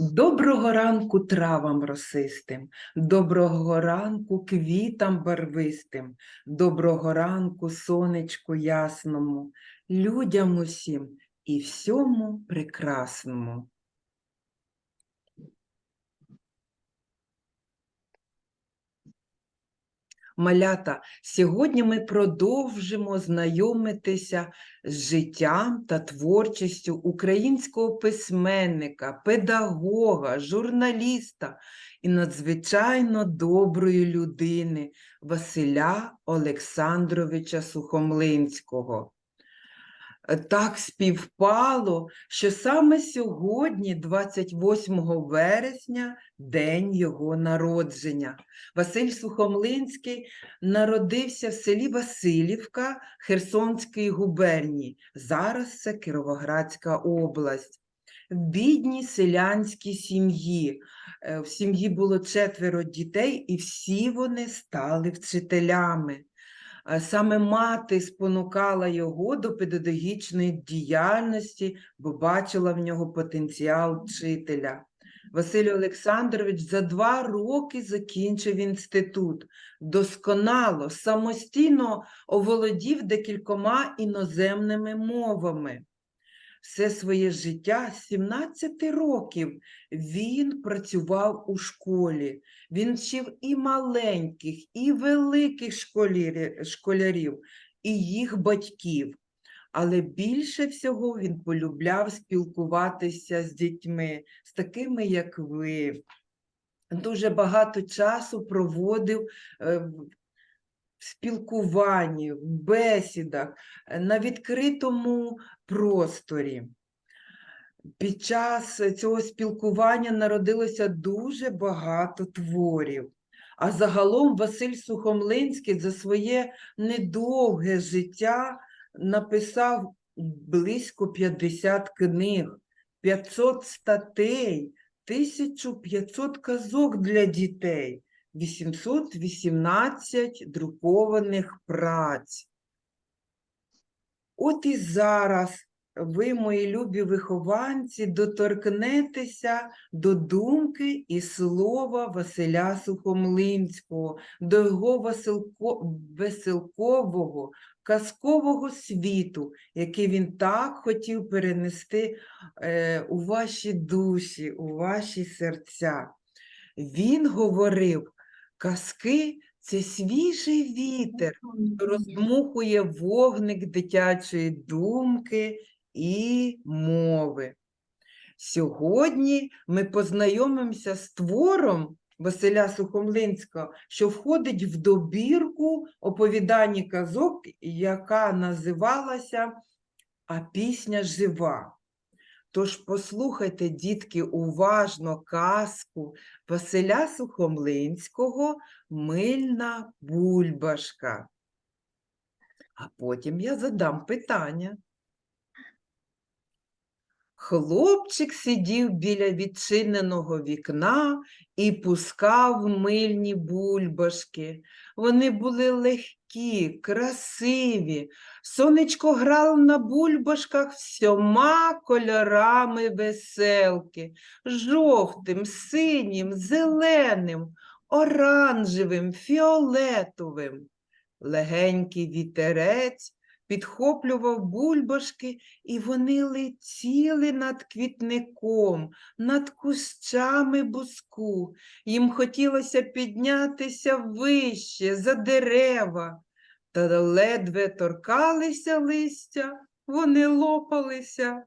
Доброго ранку травам росистим, доброго ранку квітам барвистим, доброго ранку сонечку ясному, людям усім і всьому прекрасному. Малята, сьогодні ми продовжимо знайомитися з життям та творчістю українського письменника, педагога, журналіста і надзвичайно доброї людини Василя Олександровича Сухомлинського. Так співпало, що саме сьогодні, 28 вересня, день його народження. Василь Сухомлинський народився в селі Васильівка Херсонської губернії. Зараз це Кіровоградська область. В бідній селянській сім'ї. Е, В сім'ї було четверо дітей, і всі вони стали вчителями. Саме мати спонукала його до педагогічної діяльності, бо бачила в нього потенціал вчителя. Василь Олександрович за два роки закінчив інститут, досконало, самостійно оволодів декількома іноземними мовами. Все своє життя, з 17 років, він працював у школі. Він вчив і маленьких, і великих школярів, і їх батьків. Але більше всього він полюбляв спілкуватися з дітьми, з такими, як ви. Дуже багато часу проводив е, в спілкуванні, в бесідах, е, на відкритому просторі. Під час цього спілкування народилося дуже багато творів. А загалом Василь Сухомлинський за своє недовге життя написав близько 50 книг, 500 статей, 1500 казок для дітей, 818 друкованих праць. От і зараз ви, мої любі вихованці, доторкнетеся до думки і слова Василя Сухомлинського, до його веселко... веселкового, казкового світу, який він так хотів перенести е, у ваші душі, у ваші серця. Він говорив, казки це свіжий вітер, що роздмухує вогник дитячої думки і мови. Сьогодні ми познайомимося з твором Василя Сухомлинського, що входить в добірку оповідань казок, яка називалася А пісня жива. Тож послухайте, дітки, уважно казку Василя Сухомлинського Мильна бульбашка. А потім я задам питання. Хлопчик сидів біля відчиненого вікна і пускав мильні бульбашки. Вони були легкі, красиві. Сонечко грало на бульбашках всьома кольорами веселки, жовтим, синім, зеленим, оранжевим, фіолетовим. Легенький вітерець підхоплював бульбашки, і вони летіли над квітником, над кущами буску. Їм хотілося піднятися вище, за дерева, та ледве торкалися листя, вони лопалися.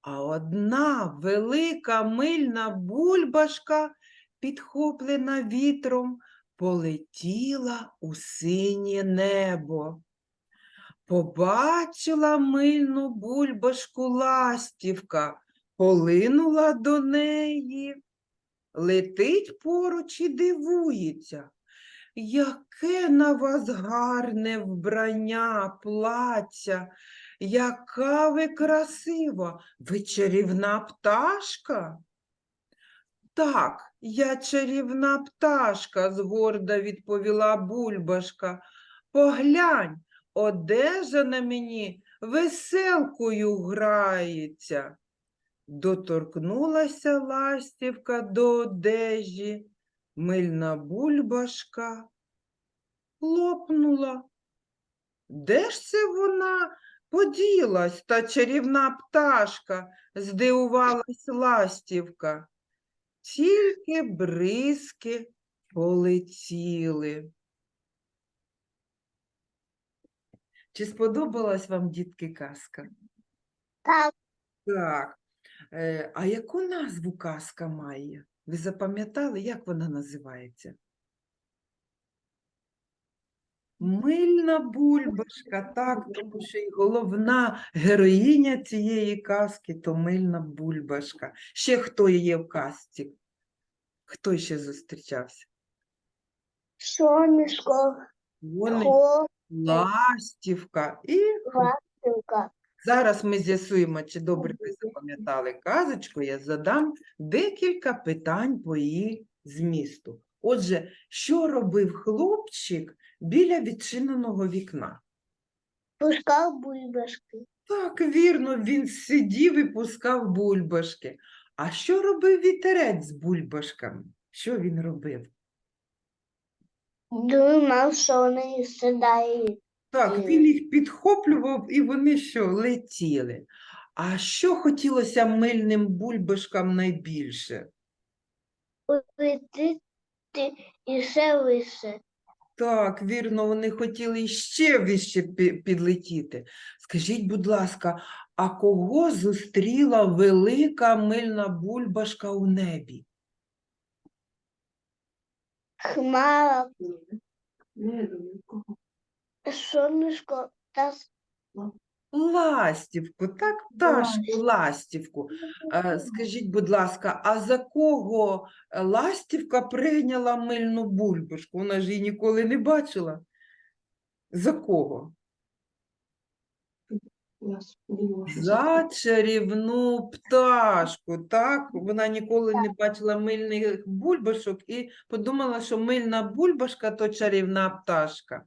А одна велика мильна бульбашка, підхоплена вітром, полетіла у синє небо. Побачила мильну бульбашку ластівка, полинула до неї, летить поруч і дивується. Яке на вас гарне вбрання, плаття, яка ви красива, ви чарівна пташка? Так, я чарівна пташка, згорда відповіла бульбашка. Поглянь, одежа на мені веселкою грається. доторкнулася ластівка до одежі, мильна бульбашка лопнула. Де ж це вона поділась, та чарівна пташка, здивувалась ластівка. Тільки бризки полетіли. Чи сподобалась вам, дітки, казка? Так, Так. Е, а яку назву казка має? Ви запам'ятали, як вона називається? Мильна бульбашка, так, тому що і головна героїня цієї казки то мильна бульбашка. Ще хто є в казці? Хто ще зустрічався? сонечко, Вони ластівка і ластівка. Зараз ми з'ясуємо, чи добре ви запам'ятали казочку, я задам декілька питань по її змісту. Отже, що робив хлопчик біля відчиненого вікна? Пускав бульбашки. Так, вірно, він сидів і пускав бульбашки. А що робив вітерець з бульбашками? Що він робив? Думав, що вони сідають. Так, Е. він їх підхоплював, і вони що, летіли. А що хотілося мильним бульбашкам найбільше? Улетіти і ще вище. Так, вірно, вони хотіли ще вище підлетіти. Скажіть, будь ласка, а кого зустріла велика мильна бульбашка у небі? Хмара, сонечко та Ластівку, так, пташку, ластівку. Е, Скажіть, будь ласка, а за кого е, ластівка прийняла мильну бульбашку? Вона ж її ніколи не бачила. За кого? За чарівну пташку, так? Вона ніколи не бачила мильних бульбашок і подумала, що мильна бульбашка то чарівна пташка.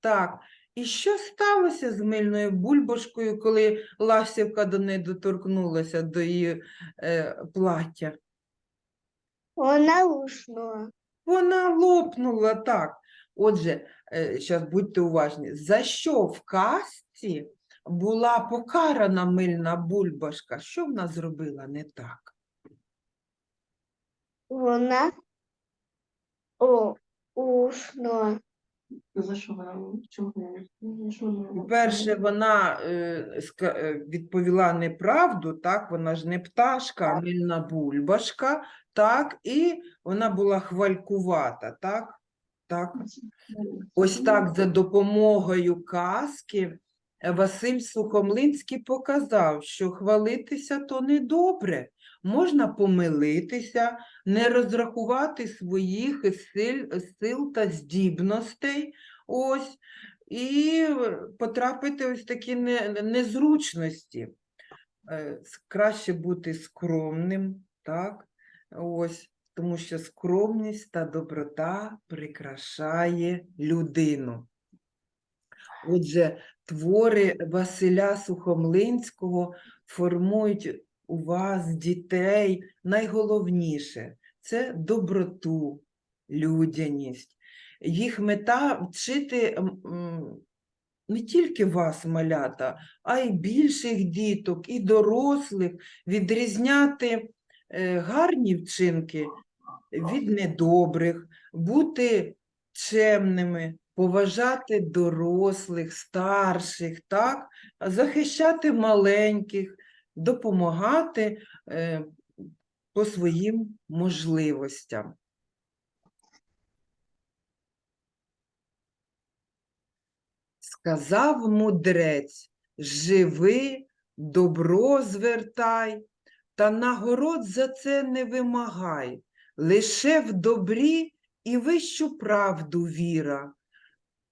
Так, і що сталося з мильною бульбашкою, коли ластівка до неї доторкнулася, до її е, плаття? вона луснула. Вона лопнула так. Отже, зараз будьте уважні, за що в казці була покарана мильна бульбашка? Що вона зробила не так? Вона о, уснула. Що вона? Е, ска- е, відповіла неправду, так? Вона ж не пташка, а мильна бульбашка, так? І вона була хвалькувата, так? Так. Ось так за допомогою казки Василь Сухомлинський показав, що хвалитися то недобре. Можна помилитися, не розрахувати своїх сил, сил та здібностей, ось, і потрапити ось такі незручності. Е, Краще бути скромним, так? Ось, тому що скромність та доброта прикрашає людину. Отже, твори Василя Сухомлинського формують у вас, дітей, найголовніше це доброту, людяність. Їх мета вчити не тільки вас, малята, а й більших діток, і дорослих, відрізняти е, гарні вчинки від недобрих, бути чемними, поважати дорослих, старших, так? захищати маленьких, допомагати е, по своїм можливостям. Сказав мудрець, живи, добро звертай, та нагород за це не вимагай, лише в добрі і вищу правду віра.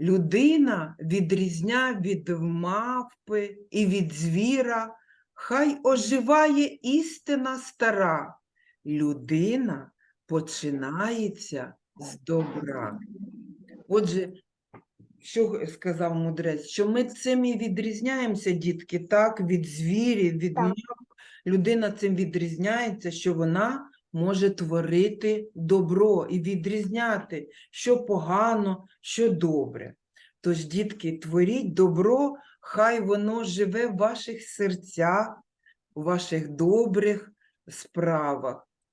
Людина відрізня від мавпи і від звіра, хай оживає істина стара. Людина починається з добра. Отже, що сказав мудрець? Що ми цим і відрізняємося, дітки, так, від звірів, від мав, людина цим відрізняється, що вона може творити добро і відрізняти, що погано, що добре. Тож, дітки, творіть добро, хай воно живе в ваших серцях, у ваших добрих справах.